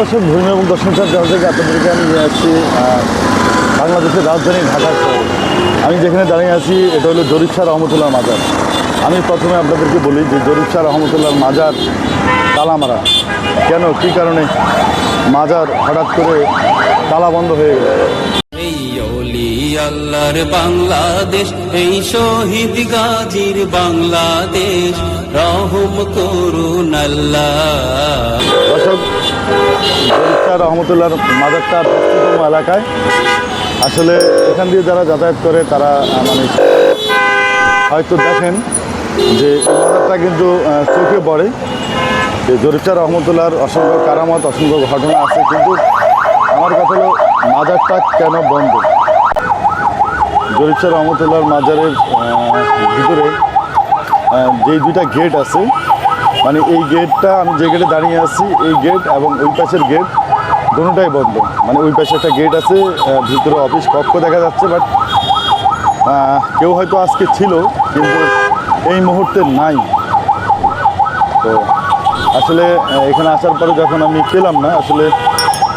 দর্শক, ভূমি এবং থেকে আপনাদেরকে আমি নিয়ে আসছি বাংলাদেশের রাজধানী ঢাকার শহর আমি যেখানে দাঁড়িয়ে আছি, এটা হলো জরিপ শাহ রহমতুল্লাহ মাজার। আমি প্রথমে আপনাদেরকে বলি যে জরিপ শাহ রহমতুল্লাহ মাজার তালামারা। কেন? কী কারণে? মাজার হঠাৎ করে তালা বন্ধ হয়ে গেল। আল্লাহর বাংলাদেশ, এই শহীদ গাজীর বাংলাদেশ। রহম করুন আল্লাহ। রহমতুল্লাহর মাজারটা ব্যস্ততম এলাকায়। আসলে এখান দিয়ে যারা যাতায়াত করে, তারা মানে হয়তো দেখেন যে এই মাজারটা কিন্তু চোখে পড়ে। যে জরিপশাহ রহমতুল্লাহর অসংখ্য কারামত, অসংখ্য ঘটনা আছে। কিন্তু আমার কথা হলো মাজারটা কেন বন্ধ? জরিপশাহ রহমতুল্লাহর মাজারের ভিতরে যে দুইটা গেট আছে মানে এই গেটটা আমি যে গেটে দাঁড়িয়ে আছি, এই গেট এবং ওই পাশের গেট দুটোটাই বন্ধ। মানে ওই পাশে একটা গেট আছে ভিতরে অফিস কক্ষ দেখা যাচ্ছে বাট কেউ হয়তো আজকে ছিল, কিন্তু এই মুহূর্তে নাই। তো আসলে এখানে আসার পরে যখন আমি পেলাম না, আসলে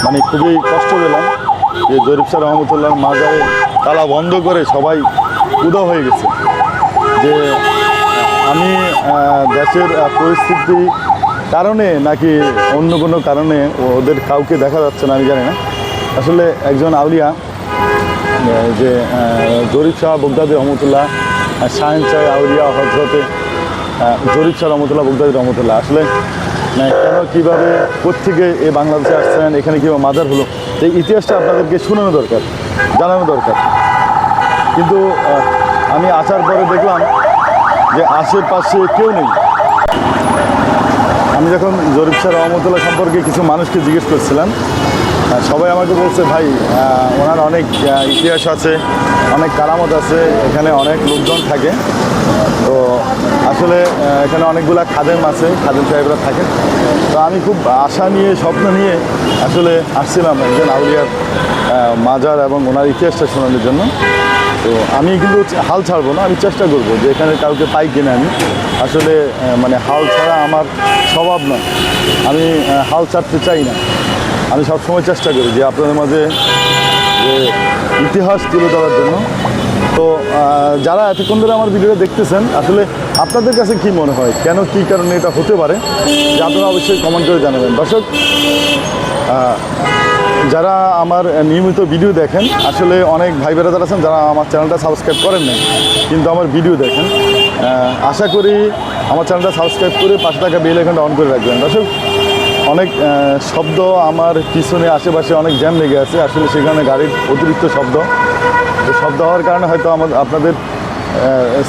মানে খুবই কষ্ট পেলাম। যে জরিপ স্যার রহমতুল্লাহ মাজারে তালা বন্ধ করে সবাই উদা হয়ে গেছে। যে আমি দেশের পরিস্থিতি কারণে নাকি অন্য কোনো কারণে ওদের কাউকে দেখা যাচ্ছে না, আমি জানি না। আসলে একজন আউলিয়া যে জরিফ শাহ বগদাদি রহমতুল্লাহ শাহিন শাহ আউলিয়া হজরতে জরিফ শাহ রহমতুল্লাহ, বগদাদি রহমতুল্লাহ। আসলে কেন কীভাবে কোথেকে এই বাংলাদেশে আসছেন, এখানে কীভাবে মাজার হলো? এই ইতিহাসটা আপনাদেরকে শোনানো দরকার, জানানো দরকার। কিন্তু আমি আসার পরে দেখলাম যে আশেপাশে কেউ নেই। আমি যখন জরিফ স্যার রহমতুল্লাহ সম্পর্কে কিছু মানুষকে জিজ্ঞেস করছিলাম সবাই আমাকে বলছে, ভাই ওনার অনেক ইতিহাস আছে, অনেক কারামত আছে, এখানে অনেক লোকজন থাকে। তো আসলে এখানে অনেকগুলা খাদেম আছে, খাদেম সাহেবরা থাকেন। তো আমি খুব আশা নিয়ে, স্বপ্ন নিয়ে আসলে আসছিলাম একজন আউলিয়ার মাজার এবং ওনার ইতিহাসটা শোনানোর জন্য। তো আমি কিন্তু হাল ছাড়বো না, আমি চেষ্টা করব যে এখানে কাউকে পাই কিনা আমি। আসলে মানে হাল ছাড়া আমার স্বভাব না আমি হাল ছাড়তে চাই না। আমি সবসময় চেষ্টা করি যে আপনাদের মাঝে যে ইতিহাস তুলে ধরার জন্য তো যারা এতক্ষণ ধরে আমার ভিডিওটা দেখতেছেন, আসলে আপনাদের কাছে কি মনে হয়? কেন কি কারণে এটা হতে পারে? আপনারা অবশ্যই কমেন্ট করে জানাবেন। দর্শক যারা আমার নিয়মিত ভিডিও দেখেন, আসলে অনেক ভাই বেড়াদার আছেন যারা আমার চ্যানেলটা সাবস্ক্রাইব করেন না কিন্তু আমার ভিডিও দেখেন। আশা করি আমার চ্যানেলটা সাবস্ক্রাইব করে পাশে থাকা বেল এখানটা অন করে রাখবেন। দর্শক, অনেক শব্দ আমার পিছনে, আশেপাশে অনেক জ্যাম লেগে আছে। আসলে সেখানে গাড়ির অতিরিক্ত শব্দ। শব্দ হওয়ার কারণে হয়তো আমাদের আপনাদের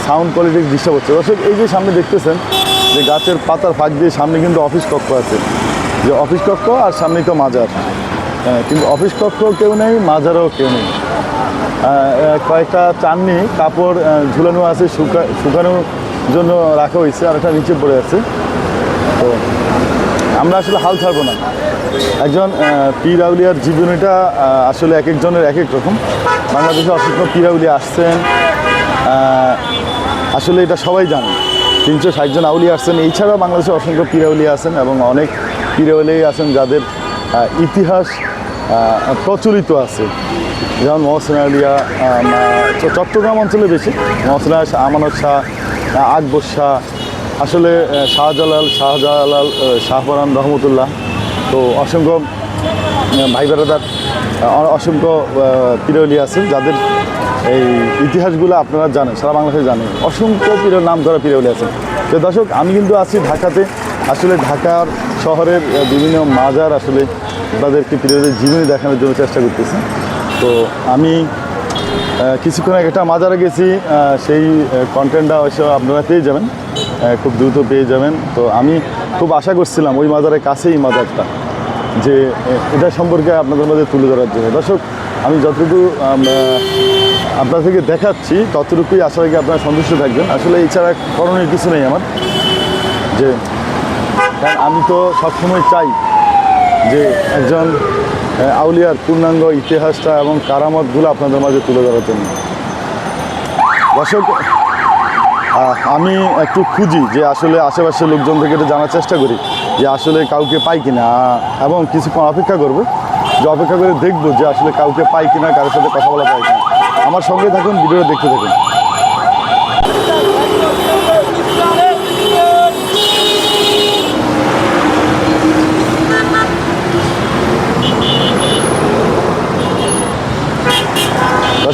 সাউন্ড কোয়ালিটি ডিস্টার্ব হচ্ছে। দর্শক এই যে সামনে দেখতেছেন যে গাছের পাতার ফাঁক দিয়ে সামনে কিন্তু অফিস কক্ষ আছে। যে অফিস কক্ষ আর সামনে তো মাজার। হ্যাঁ, কিন্তু অফিস কক্ষ কেউ নেই মাজারও কেউ নেই। কয়েকটা চাননি কাপড় ঝুলানো আছে শুকা শুকানোর জন্য রাখা হয়েছে আর একটা নিচে পড়ে আছে। তো আমরা আসলে হাল ছাড়বো না। একজন আহ, পীর আউলিয়ার জীবনীটা আসলে এক একজনের এক এক রকম। বাংলাদেশে অসংখ্য পীর আউলিয়া আসছেন। আসলে এটা সবাই জানে। তিনশো ষাটজন আউলিয়া আসছেন। এছাড়াও বাংলাদেশে অসংখ্য পীর আউলিয়া আছেন এবং অনেক পীর আছেন যাদের ইতিহাস প্রচলিত আছে। যেমন মহসেন আউলিয়া চট্টগ্রাম অঞ্চলে বেশি। মহসেন আমানত শাহ আকবর শাহ আসলে শাহজালাল শাহজালাল আহ, শাহপরান রহমতুল্লাহ তো অসংখ্য ভাই বেড়াদার অসংখ্য পিরলি আছেন যাদের এই ইতিহাসগুলো আপনারা জানেন সারা বাংলাদেশে জানেন। অসংখ্য পিরল নাম ধরা পিরলি আছেন তো দর্শক আমি কিন্তু আছি ঢাকাতে। আসলে ঢাকার শহরের বিভিন্ন মাজার আসলে তাদেরকে পিরলের জীবনী দেখানোর জন্য চেষ্টা করতেছি। তো আমি কিছুক্ষণ একটা মাজারে গেছি সেই কন্টেন্টটা অবশ্য আপনারা পেয়ে যাবেন। খুব দ্রুত পেয়ে যাবেন। তো আমি খুব আশা করছিলাম ওই মাজারের কাছেই মাজারটা, যে এটা সম্পর্কে আপনাদের মধ্যে তুলে ধরার জন্য। দর্শক, আমি যতটুকু আপনার থেকে দেখাচ্ছি, ততটুকুই আশা রাখি আপনারা সন্তুষ্ট থাকবেন। আসলে এছাড়া করণীয় কিছু নেই আমার, যে আমি তো সবসময় চাই যে, একজন আউলিয়ার পূর্ণাঙ্গ ইতিহাসটা এবং কারামতগুলো আপনাদের মাঝে তুলে ধরার জন্য। দর্শক আমি একটু খুঁজি যে আসলে আশেপাশের লোকজন থেকে এটা জানার চেষ্টা করি যে আসলে কাউকে পাই কিনা। এবং কিছুক্ষণ অপেক্ষা করব যে অপেক্ষা করে দেখব যে আসলে কাউকে পাই কিনা, কারোর সাথে কথা বলা পাই কিনা। আমার সঙ্গে থাকুন, ভিডিওটা দেখতে থাকুন।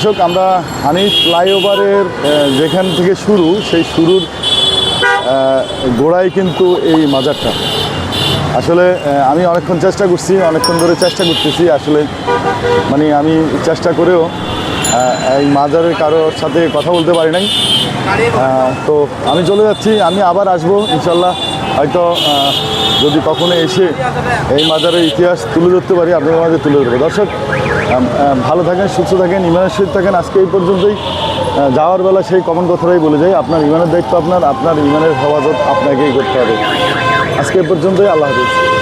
দর্শক আমরা হানিফ ফ্লাইওভারের যেখান থেকে শুরু সেই শুরুর গোড়ায় কিন্তু এই মাজারটা। আসলে আমি অনেকক্ষণ চেষ্টা করছি অনেকক্ষণ ধরে চেষ্টা করতেছি। আসলে মানে আমি চেষ্টা করেও এই মাজারের কারোর সাথে কথা বলতে পারি নাই। তো আমি চলে যাচ্ছি আমি আবার আসব ইনশাল্লাহ। হয়তো যদি কখনো এসে এই মাজারের ইতিহাস তুলে ধরতে পারি আপনাদের মাঝে তুলে ধরবো। দর্শক আম, আম, ভালো থাকেন, সুস্থ থাকেন, ইমানের সহিত থাকেন। আজকে এই পর্যন্তই। যাওয়ার বেলা সেই কমন কথাটাই বলে যাই, আপনার ইমানের দায়িত্ব আপনার আপনার ইমানের হেফাজত আপনাকেই করতে হবে। আজকে এই পর্যন্তই, আল্লাহ হাফিজ।